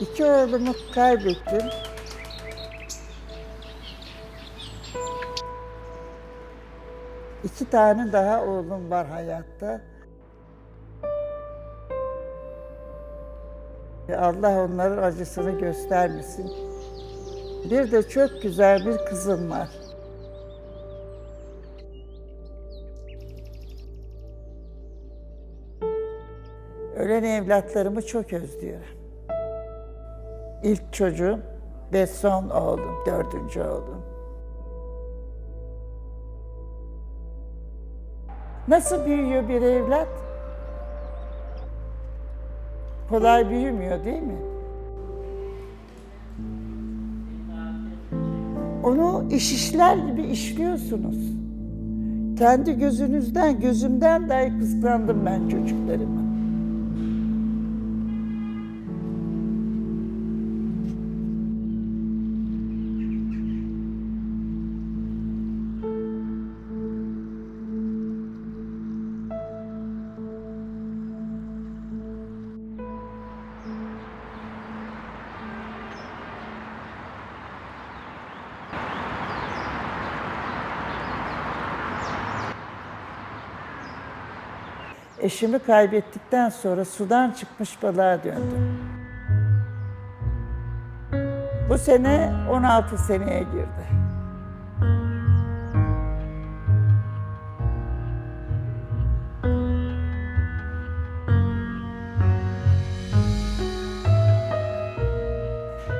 İki oğlumu kaybettim. İki tane daha oğlum var hayatta. Allah onların acısını göstermesin. Bir de çok güzel bir kızım var. Ölen evlatlarımı çok özlüyorum. İlk çocuğum ve son oğlum, dördüncü oğlum. Nasıl büyüyor bir evlat? Kolay büyümüyor değil mi? Onu iş işler gibi işliyorsunuz. Kendi gözünüzden, gözümden dahi kıskandım ben çocuklarımı. Eşimi kaybettikten sonra sudan çıkmış balığa döndüm. Bu sene 16 seneye girdi.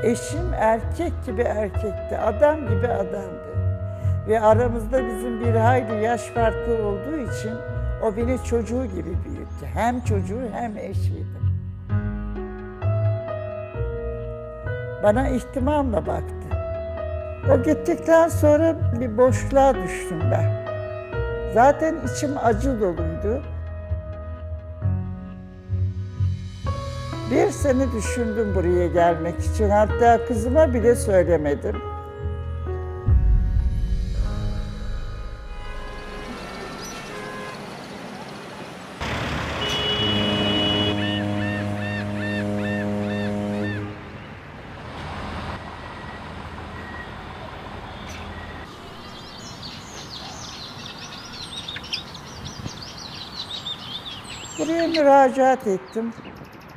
Eşim erkek gibi erkekti, adam gibi adamdı. Ve aramızda bizim bir hayli yaş farkı olduğu için o beni çocuğu gibi büyüttü. Hem çocuğu hem eşiydi. Bana ihtimamla baktı. O gittikten sonra bir boşluğa düştüm ben. Zaten içim acı doluydu. Bir sene düşündüm buraya gelmek için. Hatta kızıma bile söylemedim. Buraya müracaat ettim.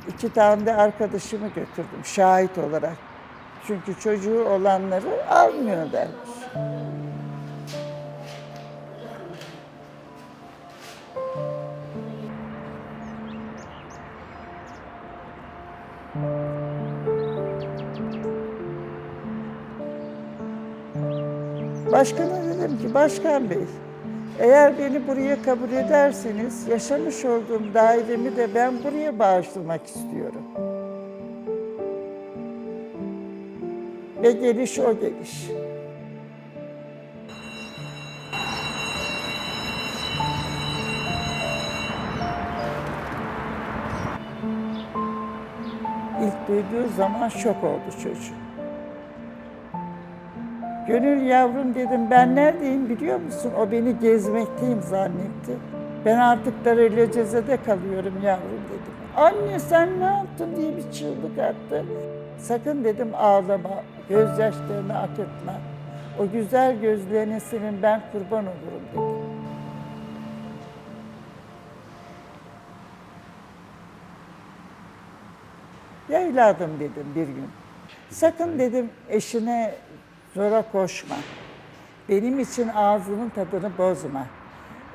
İki tane de arkadaşımı götürdüm şahit olarak. Çünkü çocuğu olanları almıyorlarmış. Başkana dedim ki başkan bey eğer beni buraya kabul ederseniz yaşamış olduğum dairemi de ben buraya bağışlamak istiyorum. Ve geliş o geliş. İlk duyduğu zaman şok oldu çocuğum. Gönül yavrum dedim ben neredeyim biliyor musun? O beni gezmekteyim zannetti. Ben artık Darülceze'de kalıyorum yavrum dedim. Anne sen ne yaptın diye bir çığlık attı. Sakın dedim ağlama, gözyaşlarını akıtma. O güzel gözlerine senin ben kurban olurum dedim. Ya evladım dedim bir gün. Sakın dedim eşine zora koşma. Benim için ağzının tadını bozma.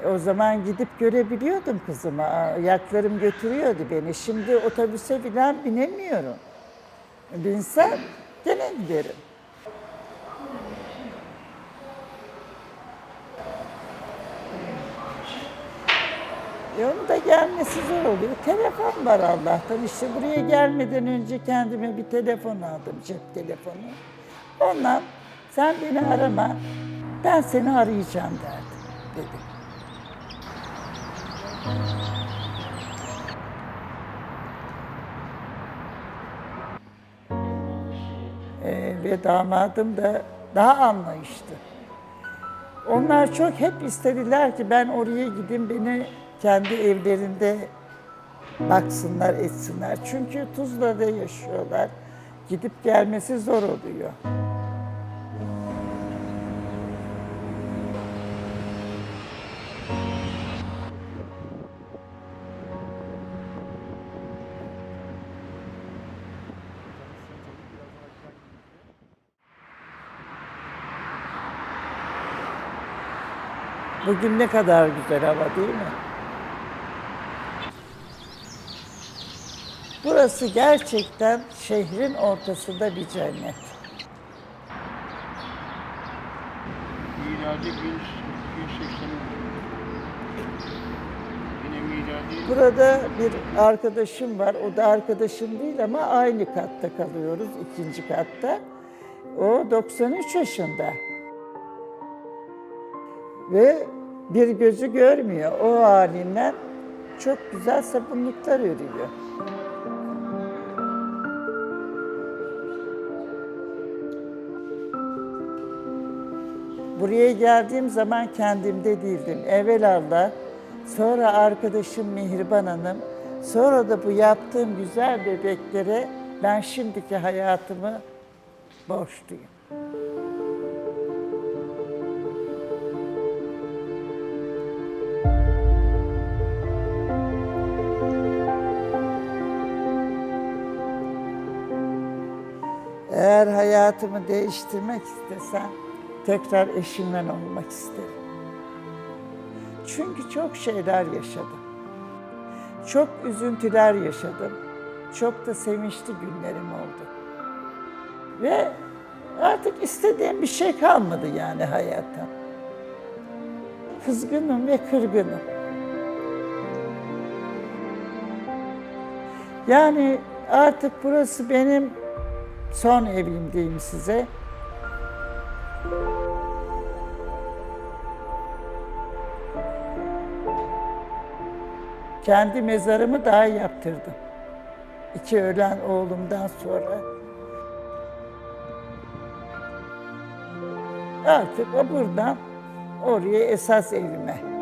O zaman gidip görebiliyordum kızımı. Ayaklarım götürüyordu beni. Şimdi otobüse falan binemiyorum. Binsem gene giderim. E onun gelmesi zor oluyor. Telefon var Allah'tan. İşte buraya gelmeden önce kendime bir telefon aldım, cep telefonu. Ondan sen beni arama, ben seni arayacağım derdim, dedim. Ee, ve damadım da daha anlayışlı. Onlar çok hep istediler ki ben oraya gideyim beni kendi evlerinde baksınlar etsinler. Çünkü Tuzla'da yaşıyorlar. gidip gelmesi zor oluyor. Bugün ne kadar güzel hava değil mi? Burası gerçekten şehrin ortasında bir cennet. Miladi 1180 Yine miladi Burada bir arkadaşım var. O da arkadaşım değil ama aynı katta kalıyoruz, ikinci katta. O 93 yaşında. Ve bir gözü görmüyor. O halinden çok güzel sabunluklar örüyor. Buraya geldiğim zaman kendimde değildim. Evvelallah, sonra arkadaşım Mihriban Hanım, sonra da bu yaptığım güzel bebeklere ben şimdiki hayatımı borçluyum. Eğer hayatımı değiştirmek istesem tekrar eşimle olmak isterim. Çünkü çok şeyler yaşadım. Çok üzüntüler yaşadım. Çok da sevinçli günlerim oldu. Ve artık istediğim bir şey kalmadı yani hayatta. Kızgınım ve kırgınım. Yani artık burası benim son evim diyeyim size. Kendi mezarımı daha yaptırdım. İki ölen oğlumdan sonra. Artık o buradan oraya esas evime.